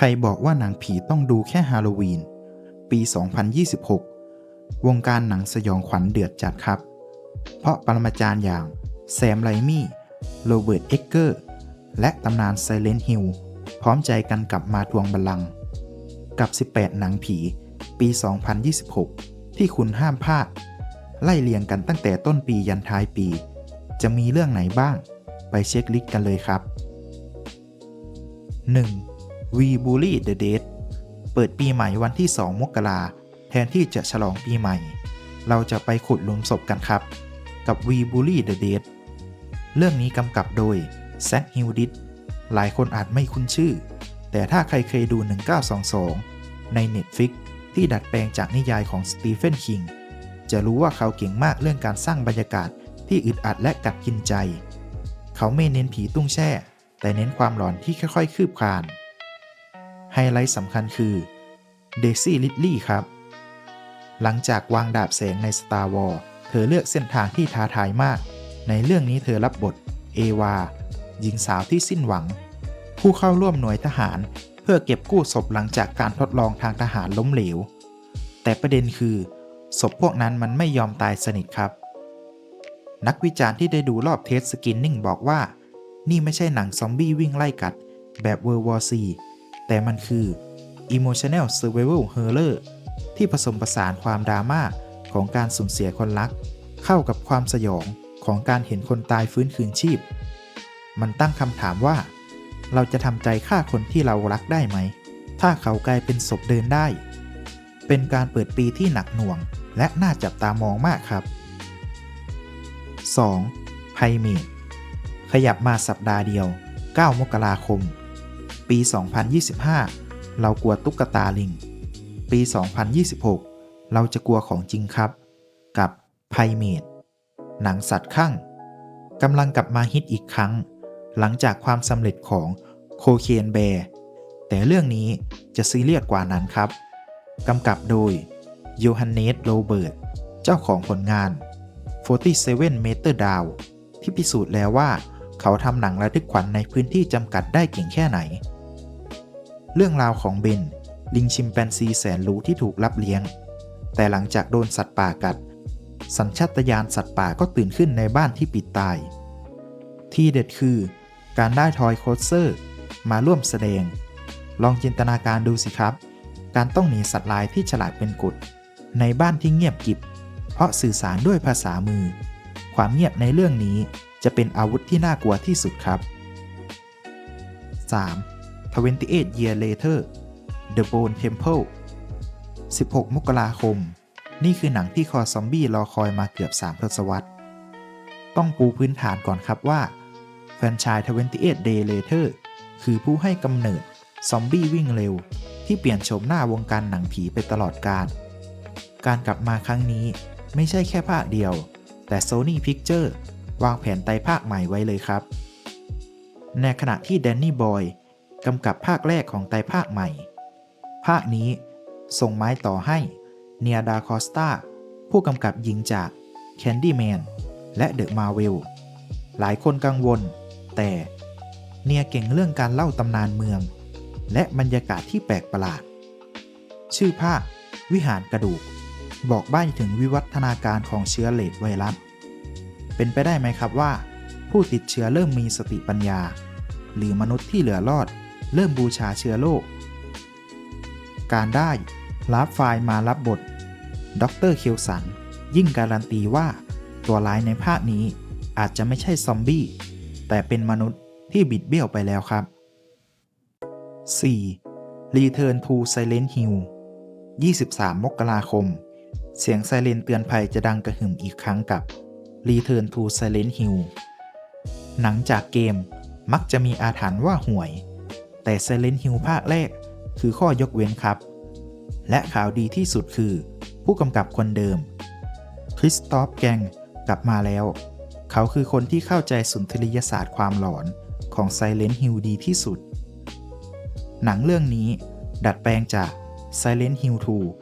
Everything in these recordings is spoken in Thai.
ครบอกว่าหนังผีต้องดูแค่ฮาโลวีน ปี 2026 วงการหนังสยองขวัญเดือดจัดครับ เพราะปรมาจารย์อย่างแซมไลมี่ โรเบิร์ต เอ็กเกอร์ และตำนานไซเลนฮิลพร้อมใจกันกลับมาทวงบัลลังก์กับ 18 หนังผี ปี 2026 ที่คุณห้ามพลาด ไล่เรียงกันตั้งแต่ต้นปียันท้ายปี จะมีเรื่องไหนบ้าง ไปเช็คลิสต์กันเลยครับ 1. We Bully the Dead เปิดปีใหม่วันที่ 2 มกราแทนที่จะฉลองปีใหม่ เราจะไปขุดหลุมศพกันครับ กับ We Bully the Dead เรื่องนี้กำกับโดยแซคฮิวดิตหลายคนอาจไม่คุ้นชื่อ แต่ถ้าใครเคยดู 1922 ใน Netflix ที่ดัดแปลงจากนิยายของสตีเฟนคิงจะรู้ว่าเขาเก่งมากเรื่องการสร้างบรรยากาศที่อึดอัดและกัดกินใจ เขาไม่เน้นผีตุ้งแช่ แต่เน้นความหลอนที่ค่อยๆ คืบคลาน ไฮไลท์สำคัญคือเดซี่ลิ d ลี่ครับ หลังจากวางดาบแสงใน Star Wars เธอเลือกเส้นทางที่ท้าทายมาก ในเรื่องนี้เธอรับบท เอวา หญิงสาวที่สิ้นหวัง ผู้เข้าร่วมหน่วยทหาร เพื่อเก็บกู้ศพหลังจากการทดลองทางทหารล้มเหลว แต่ประเด็นคือ ศพพวกนั้นมันไม่ยอมตายสนิทครับ นักวิจารณ์ที่ได้ดูรอบเทสสกินนิ่งบอกว่า นี่ไม่ใช่หนังซอมบี้วิ่งไล่กัด แบบ World War C แต่มันคือ Emotional Survival Horror ที่ผสมผสานความดราม่าของการสูญเสียคนรัก เข้ากับความสยองของการเห็นคนตายฟื้นคืนชีพ มันตั้งคำถามว่า เราจะทำใจฆ่าคนที่เรารักได้ไหม ถ้าเขากลายเป็นศพเดินได้ เป็นการเปิดปีที่หนักหน่วง และน่าจับตามองมากครับ 2. ไพเมดขยับมาสัปดาห์เดียว 9 มกราคม ปี 2025 เรากลัวตุ๊กตาลิง ปี 2026 เราจะกลัวของจริงครับ กับไพเมดหนังสัตว์ข้างกำลังกลับมาฮิตอีกครั้ง หลังจากความสำเร็จของโคเคนแบร์แต่เรื่องนี้จะซีเรียสกว่านั้นครับ กำกับโดยโยฮันเนสโรเบิร์ต เจ้าของผลงาน 47 Meter Down ที่พิสูจน์แล้วว่าเขาทำหนังระทึกขวัญในพื้นที่จำกัดได้เก่งแค่ไหน เรื่องราวของเบน ลิงชิมแปนซีแสนรู้ที่ถูกรับเลี้ยง แต่หลังจากโดนสัตว์ป่ากัด สัญชาตญาณสัตว์ป่าก็ตื่นขึ้นในบ้านที่ปิดตาย ที่เด็ดคือ การได้ทอยโคสเซอร์ มาร่วมแสดง ลองจินตนาการดูสิครับ การต้องหนีสัตว์ลายที่ฉลาดเป็นกุดในบ้านที่เงียบกิบ เพราะสื่อสารด้วยภาษามือ ความเงียบในเรื่องนี้จะเป็นอาวุธที่น่ากลัวที่สุดครับ 3. 28 Year Later The Bone Temple 16 มกราคม นี่คือหนังที่คอซอมบี้รอคอยมาเกือบ 3 ทศวรรษ ต้องปูพื้นฐานก่อนครับว่า แฟรนไชส์28 Day Later คือผู้ให้กำเนิดซอมบี้วิ่งเร็ว ที่เปลี่ยนโฉมหน้าวงการหนังผีไปตลอดกาล การกลับมาครั้งนี้ไม่ใช่แค่ภาคเดียว แต่ Sony Picture วางแผนไต่ภาคใหม่ไว้เลยครับ ในขณะที่แดนนี่บอย กำกับภาคแรกของไต่ภาคใหม่ ภาคนี้ส่งไม้ต่อให้เนียดาคอสตาผู้กำกับหญิงจาก Candyman และ The Marvel หลายคนกังวล แต่เนียเก่งเรื่องการเล่าตำนานเมือง และบรรยากาศที่แปลกประหลาด ชื่อภาค วิหารกระดูก บอกใบ้ถึงวิวัฒนาการของเชื้อเลดไวรัส เป็นไปได้ไหมครับว่า ผู้ติดเชื้อเริ่มมีสติปัญญา หรือมนุษย์ที่เหลือรอด เริ่มบูชาเชื้อโรคการได้รับไฟล์มารับบทด็อกเตอร์เคลสัน ยิ่งการันตีว่าตัวร้ายในภาคนี้อาจจะไม่ใช่ซอมบี้ แต่เป็นมนุษย์ที่บิดเบี้ยวไปแล้วครับ 4. Return to Silent Hill 23 มกราคม เสียงไซเรนเตือนภัยจะดังกระหึ่มอีกครั้งกับ Return to Silent Hill หนังจากเกมมักจะมีอาถรรพ์ว่าห่วย แต่ Silent Hill ภาคแรก คือข้อยกเว้นครับ และข่าวดีที่สุดคือ ผู้กำกับคนเดิมคริสตอฟแกงกลับมาแล้ว เขาคือคนที่เข้าใจสุนทรียศาสตร์ความหลอนของ Silent Hill ดีที่สุด หนังเรื่องนี้ดัดแปลงจาก Silent Hill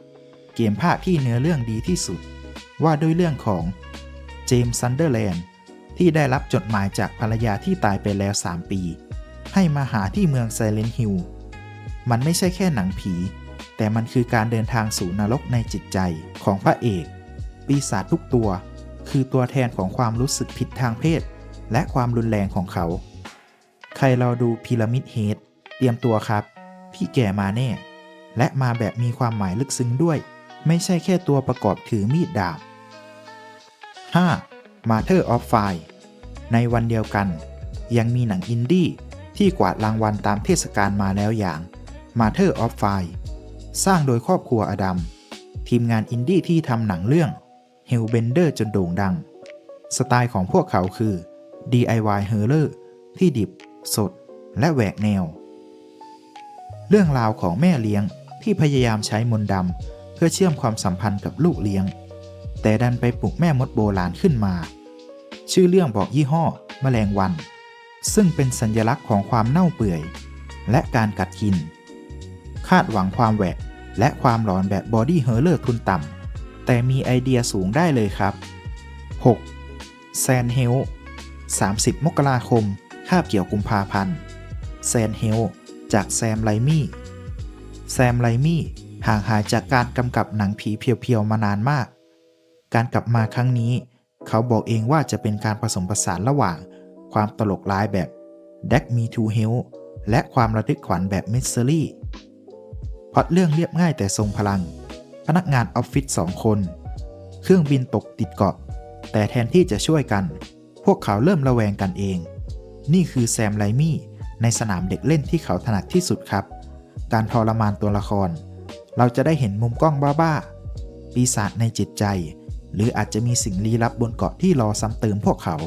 2 เกมภาคที่เนื้อเรื่องดีที่สุด ว่าด้วยเรื่องของเจมส์ซันเดอร์แลนด์ที่ได้รับจดหมายจากภรรยาที่ตายไปแล้ว 3 ปี ให้มาหาที่เมืองไซเลนฮิลมันไม่ใช่แค่หนังผี แต่มันคือการเดินทางสู่นรกในจิตใจของพระเอก ปีศาจทุกตัว คือตัวแทนของความรู้สึกผิดทางเพศ และความรุนแรงของเขา ใครเราดูพีระมิดเฮดเตรียมตัวครับ พี่แก่มาแน่ และมาแบบมีความหมายลึกซึ้งด้วย ไม่ใช่แค่ตัวประกอบถือมีดดาบ 5. Matter of Fire ในวันเดียวกัน ยังมีหนังอินดี้ ที่กวาดรางวัลตามเทศกาลมาแล้วอย่าง Matter of Fire สร้างโดยครอบครัวอดัม ทีมงานอินดี้ที่ทำหนังเรื่อง Hellbender จนโด่งดัง สไตล์ของพวกเขาคือ DIY Horror ที่ดิบ สด และแหวกแนว เรื่องราวของแม่เลี้ยงที่พยายามใช้มนต์ดำเพื่อเชื่อมความสัมพันธ์กับลูกเลี้ยง แต่ดันไปปลุกแม่มดโบราณขึ้นมา ชื่อเรื่องบอกยี่ห้อ แมลงวัน ซึ่งเป็นสัญลักษณ์ของความเน่าเปื่อย และการกัดกิน คาดหวังความแหวกและความหลอนแบบบอดี้เฮอร์เลอร์ทุนต่ำ แต่มีไอเดียสูงได้เลยครับ 6. แซนเฮล30 มกราคม คาบเกี่ยวกุมภาพันธ์ แซนเฮลจากแซมไลมี่ แซมไลมี่ห่างหายจากการกำกับหนังผีเพียวๆมานานมาก การกลับมาครั้งนี้ เขาบอกเองว่าจะเป็นการผสมผสานระหว่าง ความตลกร้ายแบบ d a c Me to Hell และความระทึกขวัญแบบมิสซิลี่พอตเรื่องเรียบง่ายแต่ทรงพลัง พนักงานออฟฟิศสองคน เครื่องบินตกติดเกาะ แต่แทนที่จะช่วยกัน พวกเขาเริ่มระแวงกันเอง นี่คือแซมไลมี่ในสนามเด็กเล่นที่เขาถนัดที่สุดครับ การทรมานตัวละคร เราจะได้เห็นมุมกล้องบ้าๆ ปีศาจในจิตใจ หรืออาจจะมีสิ่งลี้ลับบนเกาะที่รอซ้ำเติมพวกเขา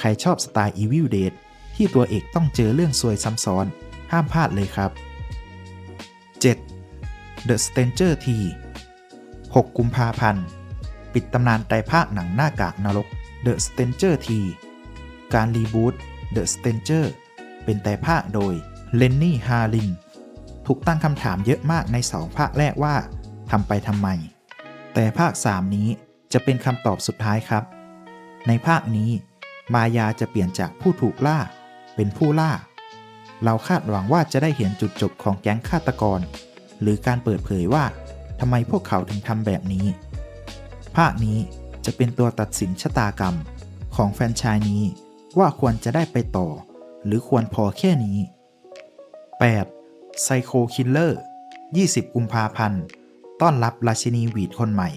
ใครชอบสไตล์ Evil Dead ที่ตัวเอกต้องเจอเรื่องซวยซ้ำซ้อน ห้ามพลาดเลยครับ 7. The Stranger T 6 กุมภาพันธ์ ปิดตำนานไตรภาคหนังหน้ากากนรก The Stranger T การรีบูต The Stranger เป็นไตรภาคโดยเลนนี่ฮารินถูกตั้งคำถามเยอะมากในสองภาคแรกว่าทำไปทำไม แต่ภาค 3 นี้จะเป็นคำตอบสุดท้ายครับ ในภาคนี้ มายาจะเปลี่ยนจากผู้ถูกล่า เป็นผู้ล่า เราคาดหวังว่าจะได้เห็นจุดจบของแก๊งฆาตกร หรือการเปิดเผยว่าทำไมพวกเขาถึงทำแบบนี้ ภาคนี้จะเป็นตัวตัดสินชะตากรรมของแฟนชายนี้ว่าควรจะได้ไปต่อ หรือควรพอแค่นี้ 8. Psycho Killer 20 กุมภาพันธ์ ต้อนรับราชินีวีดคนใหม่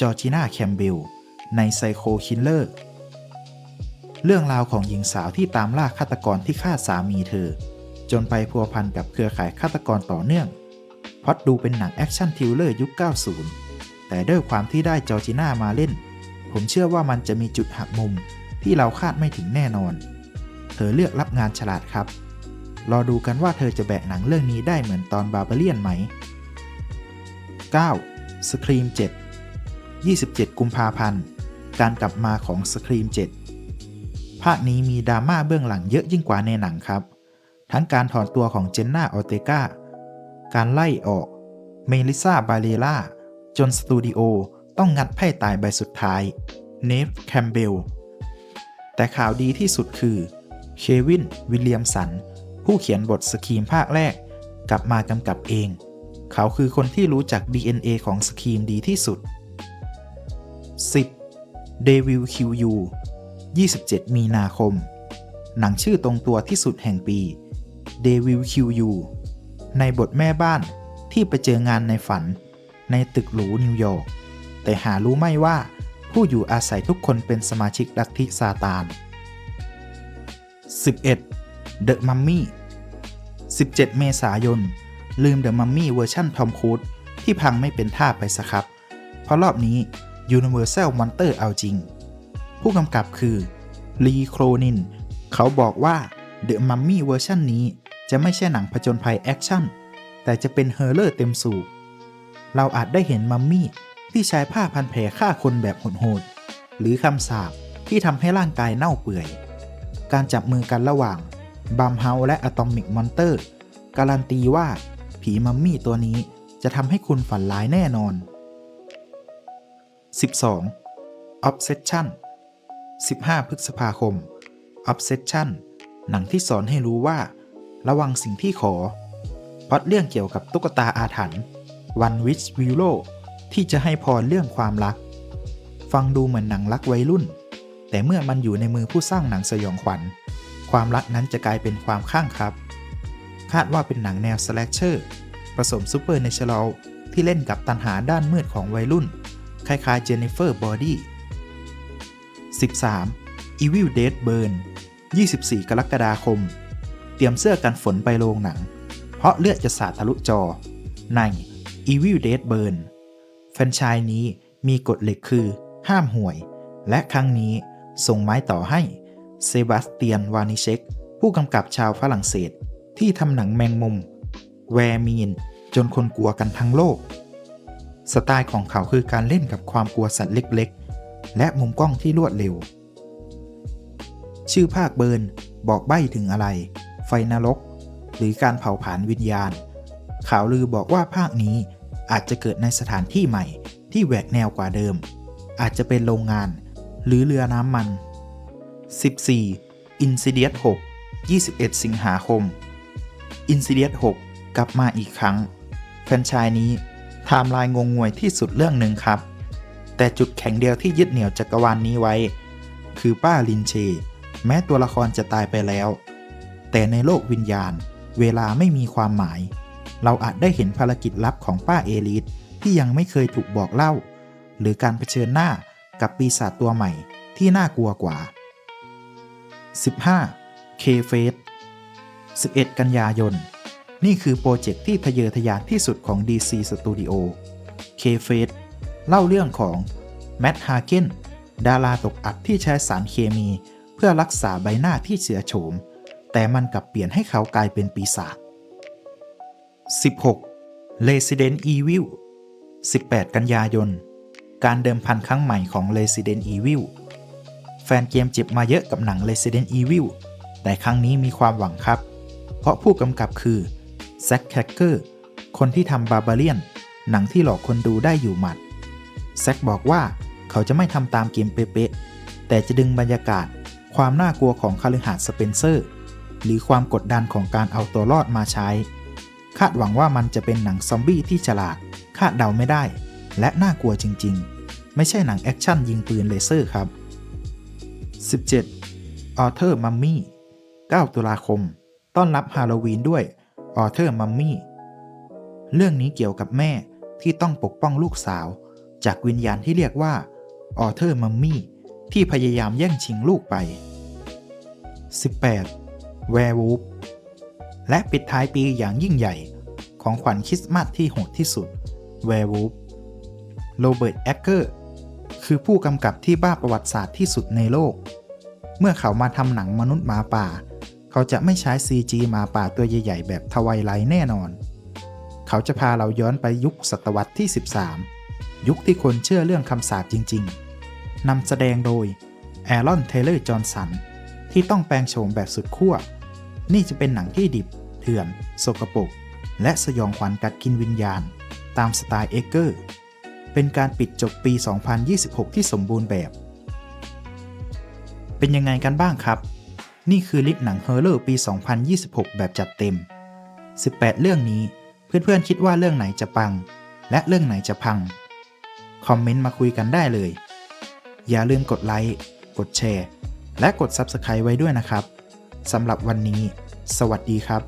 จอร์จิน่าแคมเบล ใน Psycho Killer เรื่ เรื่องราวของหญิงสาวที่ตามล่าฆาตกรที่ฆ่าสามีเธอ จนไปพัวพันกับเครือข่ายฆาตกรต่อเนื่องพอดดูเป็นหนังแอคชั่นทิลเลอร์ยุค 90 แต่ด้วยความที่ได้จอร์จิน่ามาเล่น ผมเชื่อว่ามันจะมีจุดหักมุมที่เราคาดไม่ถึงแน่นอน เธอเลือกรับงานฉลาดครับ รอดูกันว่าเธอจะแบกหนังเรื่องนี้ได้เหมือนตอนบาเบเลียนไหม 9. Scream 7 27 กุมภาพันธ์ การกลับมาของ Scream 7าคนี้มีดราม่าเบื้องหลังเยอะยิ่งกว่าในหนังครับ ทั้งการถอนตัวของเจนน่าออเตกาการไล่ออก เมลิซาบาเลล่า จนสตูดิโอต้องงัดไพ่ตายใบสุดท้าย เนฟแคมเบล แต่ข่าวดีที่สุดคือ เควิน วิลเลียมสัน ผู้เขียนบทสกีมภาคแรก กลับมากำกับเอง เขาคือคนที่รู้จัก DNA ของสกีมดีที่สุด 10. Devil QU 27 มีนาคม หนังชื่อตรงตัวที่สุดแห่งปี Devil QU ในบทแม่บ้านที่ไปเจองานในฝัน ในตึกหรูนิวยอร์ก แต่หารู้ไม่ว่าผู้อยู่อาศัยทุกคนเป็นสมาชิกลัทธิซาตาน 11. The Mummy 17 เมษายน ลืม The Mummy เวอร์ชันทอมครูซที่พังไม่เป็นท่าไปสครับ เพราะรอบนี้ Universal Monster เอาจริง ผู้กำกับคือลีโครนิน เขาบอกว่า The Mummy เวอร์ชันนี้จะไม่ใช่หนังผจญภัยแอคชั่น แต่จะเป็นเฮอร์เลอร์เต็มสูบเราอาจได้เห็นมัมมี่ที่ใช้ผ้าพันแผลฆ่าคนแบบโหดๆหรือคำสาปที่ทำให้ร่างกายเน่าเปื่อย การจับมือกันระหว่างบัมเฮาและอะตอมิกมอนเตอร์การันตีว่าผีมัมมี่ตัวนี้จะทำให้คุณฝันร้ายแน่นอน 12. Obsession 15 พฤษภาคม Obsession หนังที่สอนให้รู้ว่า ระวังสิ่งที่ขอพอดเรื่องเกี่ยวกับตุ๊กตาอาถรรพ์ One Wish Willow ที่จะให้พรเรื่องความรัก ฟังดูเหมือนหนังรักวัยรุ่น แต่เมื่อมันอยู่ในมือผู้สร้างหนังสยองขวัญ ความรักนั้นจะกลายเป็นความข้างครับ คาดว่าเป็นหนังแนวสแลชเชอร์ผสมซูเปอร์เนเชอรัลที่เล่นกับตันหาด้านมืดของวัยรุ่น คล้ายๆเจนนิเฟอร์บอดี้ 13. Evil Dead Burn 24 กรกฎาคม เตรียมเสื้อกันฝนไปโรงหนัง เพราะเลือดจะสาดทะลุจอ ใน Evil Dead Burn แฟนชายนี้มีกฎเหล็กคือ ห้ามห่วย และครั้งนี้ส่งไม้ต่อให้เซบาสเตียนวานิเชกผู้กำกับชาวฝรั่งเศส ที่ทำหนังแมงมุม แวร์มีน จนคนกลัวกันทั้งโลก สไตล์ของเขาคือการเล่นกับความกลัวสัตว์เล็กๆ และมุมกล้องที่รวดเร็ว ชื่อภาคเบิร์นบอกใบ้ถึงอะไร ไฟนรก หรือการเผาผลาญวิญญาณ ข่าวลือบอกว่าภาคนี้อาจจะเกิดในสถานที่ใหม่ที่แหวกแนวกว่าเดิม อาจจะเป็นโรงงาน หรือเรือน้ำมัน 14. Insidious 6 21 สิงหาคม Insidious 6 กลับมาอีกครั้ง แฟนชายนี้ไทม์ไลน์งงงวยที่สุดเรื่องหนึ่งครับ แต่จุดแข็งเดียวที่ยึดเหนี่ยวจักรวาลนนี้ไว้ คือป้าลินเช แม้ตัวละครจะตายไปแล้ว แต่ในโลกวิญญาณ เวลาไม่มีความหมาย เราอาจได้เห็นภารกิจลับของป้าเอลิสที่ยังไม่เคยถูกบอกเล่า หรือการเผชิญหน้ากับปีศาจตัวใหม่ที่น่ากลัวกว่า 15. K f a t e 11 กันยายน นี่คือโปรเจกต์ที่ทะเยอทะยานที่สุดของ DC Studio K f a t e เล่าเรื่องของแมตต์ฮาเกนดาราตกอับที่ใช้สารเคมี เพื่อรักษาใบหน้าที่เสียโฉม แต่มันกลับเปลี่ยนให้เขากลายเป็นปีศาจ 16. Resident Evil 18 กันยายน การเดิมพันครั้งใหม่ของ Resident Evil แฟนเกมเจ็บมาเยอะกับหนัง Resident Evil แต่ครั้งนี้มีความหวังครับ เพราะผู้กำกับคือแซ็กแคคเกอร์ คนที่ทำบาบาเลียน หนังที่หลอกคนดูได้อยู่หมัด แซ็กบอกว่าเขาจะไม่ทำตามเกมเป๊ะๆแต่จะดึงบรรยากาศ ความน่ากลัวของคาลิหาดสเปนเซอร์ หรือความกดดันของการเอาตัวรอดมาใช้ คาดหวังว่ามันจะเป็นหนังซอมบี้ที่ฉลาด คาดเดาไม่ได้ และน่ากลัวจริงๆ ไม่ใช่หนังแอคชั่นยิงปืนเลเซอร์ครับ 17. Author Mummy 9ตุลาคม ต้อนรับฮาโลวีนด้วย Author Mummy เรื่องนี้เกี่ยวกับแม่ที่ต้องปกป้องลูกสาว จากวิญญาณที่เรียกว่า Author Mummy ที่พยายามแย่งชิงลูกไป 18. Werewolf และปิดท้ายปีอย่างยิ่งใหญ่ ของขวัญคริสต์มาสที่โหดที่สุด Werewolf โรเบิร์ตแอคเกอร์คือผู้กำกับที่บ้าประวัติศาสตร์ที่สุดในโลก เมื่อเขามาทำหนังมนุษย์หมาป่า เขาจะไม่ใช้ CG หมาป่าตัวใหญ่ ๆ แบบทวายไลแน่นอน เขาจะพาเราย้อนไปยุคศตวรรษที่ 13 ยุคที่คนเชื่อเรื่องคำสาปจริง ๆนำแสดงโดยแอรอน เทเลอร์ จอห์นสัน ที่ต้องแปลงโฉมแบบสุดขั้ว นี่จะเป็นหนังที่ดิบ เถื่อนโสกปรก และสยองขวัญกัดกินวิญญาณ ตามสไตล์เอเกอร์ เป็นการปิดจบปี 2026 ที่สมบูรณ์แบบ เป็นยังไงกันบ้างครับ นี่คือลิสต์หนังเฮอร์เลอร์ปี 2026 แบบจัดเต็ม 18 เรื่องนี้ เพื่อนๆ คิดว่าเรื่องไหนจะปัง และเรื่องไหนจะพัง คอมเมนต์มาคุยกันได้เลย อย่าลืมกดไลค์ กดแชร์ และกด Subscribe ไว้ด้วยนะครับ สำหรับวันนี้ สวัสดีครับ